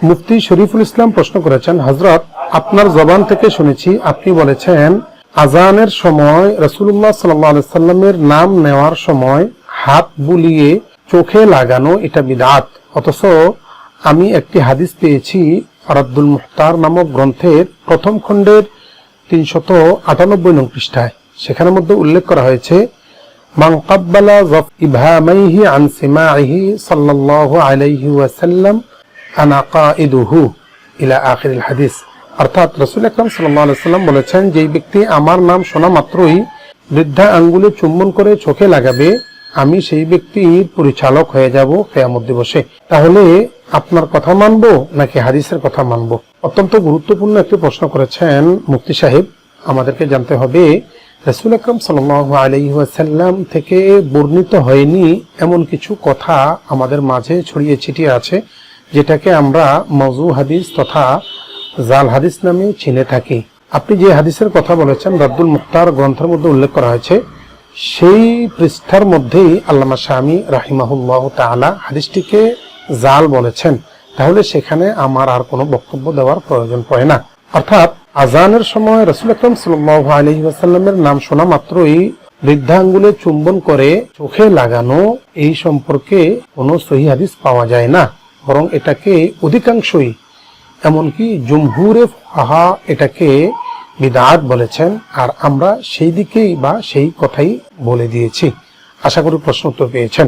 মুফতি শরীফুল ইসলাম প্রশ্ন করেছেন হজরত আপনার জবান থেকে শুনেছি আপনি বলেছেন আজানের সময় রসুল্লাহ সাল্লামের নাম নেওয়ার সময় হাত বুলিয়ে চোখে লাগানো এটা বিদাত অথচ আমি একটি হাদিস পেয়েছি রাদ্দুল মুখতার নামক গ্রন্থের প্রথম খণ্ডের তিনশত আটানব্বই নং পৃষ্ঠায় সেখানের মধ্যে উল্লেখ করা হয়েছে من قبل ظف إبهاميه عن سماعه صلى الله عليه وسلم আনা কাইদুহু ইলা আখির হাদিস। অর্থাৎ রসুল আকরাম সাল্লাম বলেছেন যে ব্যক্তি আমার নাম শোনা মাত্রই বৃদ্ধা আঙ্গুলে চুম্বন করে চোখে লাগাবে, আমি সেই ব্যক্তির পরিচালক হয়ে যাব কেয়ামত দিবসে। তাহলে আপনার কথা মানবো নাকি হাদিসের কথা মানবো? অত্যন্ত গুরুত্বপূর্ণ একটি প্রশ্ন করেছেন মুক্তি সাহেব। আমাদেরকে জানতে হবে, রসুল আকরম সাল্লু আলহিহাসাল্লাম থেকে বর্ণিত হয়নি এমন কিছু কথা আমাদের মাঝে ছড়িয়ে ছিটিয়ে আছে। যেটাকে আমরা মজু হাদিস তথা জাল হাদিস নামে চিনে থাকি। আপনি যে হাদিসের কথা বলেছেন রাদ্দুল মুক্তার গ্রন্থের মধ্যে উল্লেখ করা হয়েছে, সেই পৃষ্ঠার মধ্যেই আল্লামা স্বামী রাহিমাহুল্লাহ তাআলা হাদিসটিকে জাল বলেছেন। তাহলে সেখানে আমার আর কোনো বক্তব্য দেওয়ার প্রয়োজন পড়ে না। অর্থাৎ আজানের সময় রসুল আকরম সাল্লাহ আলহি আসাল্লামের নাম শোনা মাত্রই বৃদ্ধাঙ্গুলে চুম্বন করে চোখে লাগানো এই সম্পর্কে কোনো সহি হাদিস পাওয়া যায় না। বরং এটাকে অধিকাংশই, এমনকি জমহুরে ফাহা এটাকে বিদাত বলেছেন, আর আমরা সেই দিকেই বা সেই কথাই বলে দিয়েছি। আশা করি প্রশ্ন উত্তর পেয়েছেন।